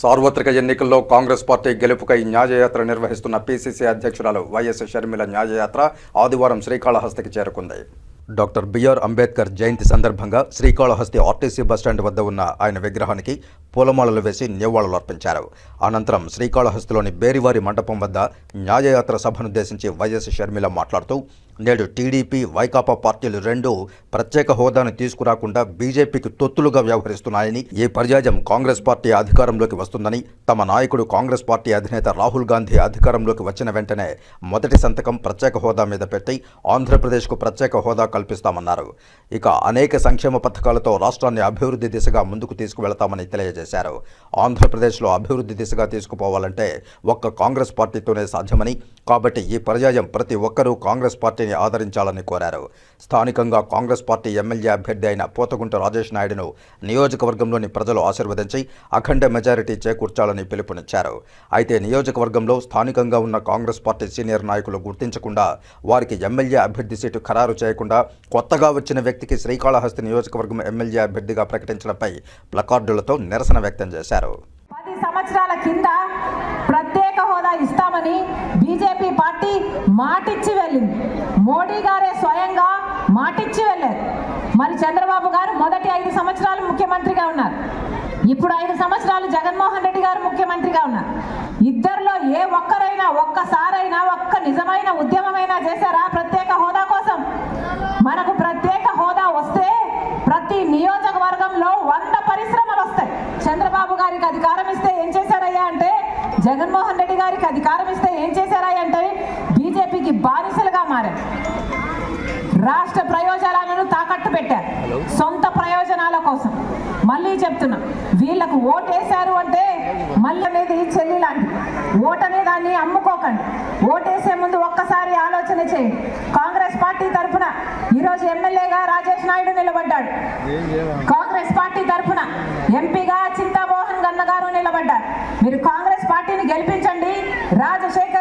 సార్వత్రిక ఎన్నికల్లో కాంగ్రెస్ పార్టీ గెలుపుకై న్యాయయాత్ర నిర్వహిస్తున్న పీసీసీ అధ్యక్షురాలు వైఎస్ షర్మిల న్యాయయాత్ర ఆదివారం శ్రీకాళహస్తికి చేరుకుంది. డాక్టర్ బిఆర్ అంబేద్కర్ జయంతి సందర్భంగా శ్రీకాళహస్తి ఆర్టీసీ బస్టాండ్ వద్ద ఉన్న ఆయన విగ్రహానికి పూలమాలలు వేసి నివాళులు అర్పించారు. అనంతరం శ్రీకాళహస్తిలోని బేరివారి మండపం వద్ద న్యాయయాత్ర సభనుద్దేశించి వైఎస్ షర్మిల మాట్లాడుతూ నేడు టీడీపీ వైకాపా పార్టీలు రెండు ప్రత్యేక హోదాను తీసుకురాకుండా బీజేపీకి తొత్తులుగా వ్యవహరిస్తున్నాయని ఈ పర్యాయం కాంగ్రెస్ పార్టీ అధికారంలోకి వస్తుందని తమ నాయకుడు కాంగ్రెస్ పార్టీ అధినేత రాహుల్ గాంధీ అధికారంలోకి వచ్చిన వెంటనే మొదటి సంతకం ప్రత్యేక హోదా మీద పెట్టి ఆంధ్రప్రదేశ్కు ప్రత్యేక హోదా కల్పిస్తామన్నారు. ఇక అనేక సంక్షేమ పథకాలతో రాష్ట్రాన్ని అభివృద్ధి దిశగా ముందుకు తీసుకువెళతామని తెలియజేశారు. ఆంధ్రప్రదేశ్లో అభివృద్ధి దిశగా తీసుకుపోవాలంటే ఒక్క కాంగ్రెస్ పార్టీతోనే సాధ్యమని కాబట్టి ఈ పర్యాయం ప్రతి ఒక్కరూ కాంగ్రెస్ పార్టీ పార్టీని ఆదరించాలని కోరారు. స్థానికంగా కాంగ్రెస్ పార్టీ ఎమ్మెల్యే అభ్యర్థి అయిన పోతగుంట రాజేష్ నాయుడును నియోజకవర్గంలోని ప్రజలు ఆశీర్వదించి అఖండ మెజారిటీ చేకూర్చాలని పిలుపునిచ్చారు. అయితే నియోజకవర్గంలో స్థానికంగా ఉన్న కాంగ్రెస్ పార్టీ సీనియర్ నాయకులు గుర్తించకుండా వారికి ఎమ్మెల్యే అభ్యర్థి సీటు ఖరారు చేయకుండా కొత్తగా వచ్చిన వ్యక్తికి శ్రీకాళహస్తి నియోజకవర్గం ఎమ్మెల్యే అభ్యర్థిగా ప్రకటించడంపై ప్లకార్డులతో నిరసన వ్యక్తం చేశారు. పది సంవత్సరాల కింద ప్రత్యేక హోదా ఇస్తామని బీజేపీ పార్టీ మాటిచ్చి వెళ్ళింది. మోడీ గారే స్వయంగా మాటిచ్చి వెళ్ళారు. మరి చంద్రబాబు గారు మొదటి ఐదు సంవత్సరాలు ముఖ్యమంత్రిగా ఉన్నారు. ఇప్పుడు ఐదు సంవత్సరాలు జగన్మోహన్ రెడ్డి గారు ముఖ్యమంత్రిగా ఉన్నారు. ఇద్దరిలో ఏ ఒక్కరైనా ఒక్కసారైనా ఒక్క నిజమైన ఉద్యమమైనా చేశారా? ప్రత్యేక హోదా కోసం. మనకు ప్రత్యేక హోదా వస్తే ప్రతి నియోజకవర్గంలో వంద పరిశ్రమలు వస్తాయి. చంద్రబాబు గారికి అధికారం ఇస్తే ఏం చేశారయ్యా అంటే జగన్మోహన్ రెడ్డి గారికి అధికారం ఇస్తే ఏం చేశారయ్యా అంటే బీజేపీకి బానిసలుగా మారారు. రాష్ట్ర ప్రయోజనాలను తాకట్టు పెట్టారు. సొంత ప్రయోజనాల కోసం. మళ్ళీ చెప్తున్నా వీళ్ళకు ఓటేశారు అంటే మళ్ళీ అనేది చెల్లి లాంటిది. ఓటు అనే దాన్ని అమ్ముకోకండి. ఓటేసే ముందు ఒక్కసారి ఆలోచన చేయండి. కాంగ్రెస్ పార్టీ తరఫున ఈరోజు ఎమ్మెల్యేగా రాజేష్ నాయుడు నిలబడ్డాడు. కాంగ్రెస్ పార్టీ తరఫున ఎంపీగా చింతామోహన్ గన్న గారు నిలబడ్డారు. మీరు కాంగ్రెస్ పార్టీని గెలిపించండి. రాజశేఖర్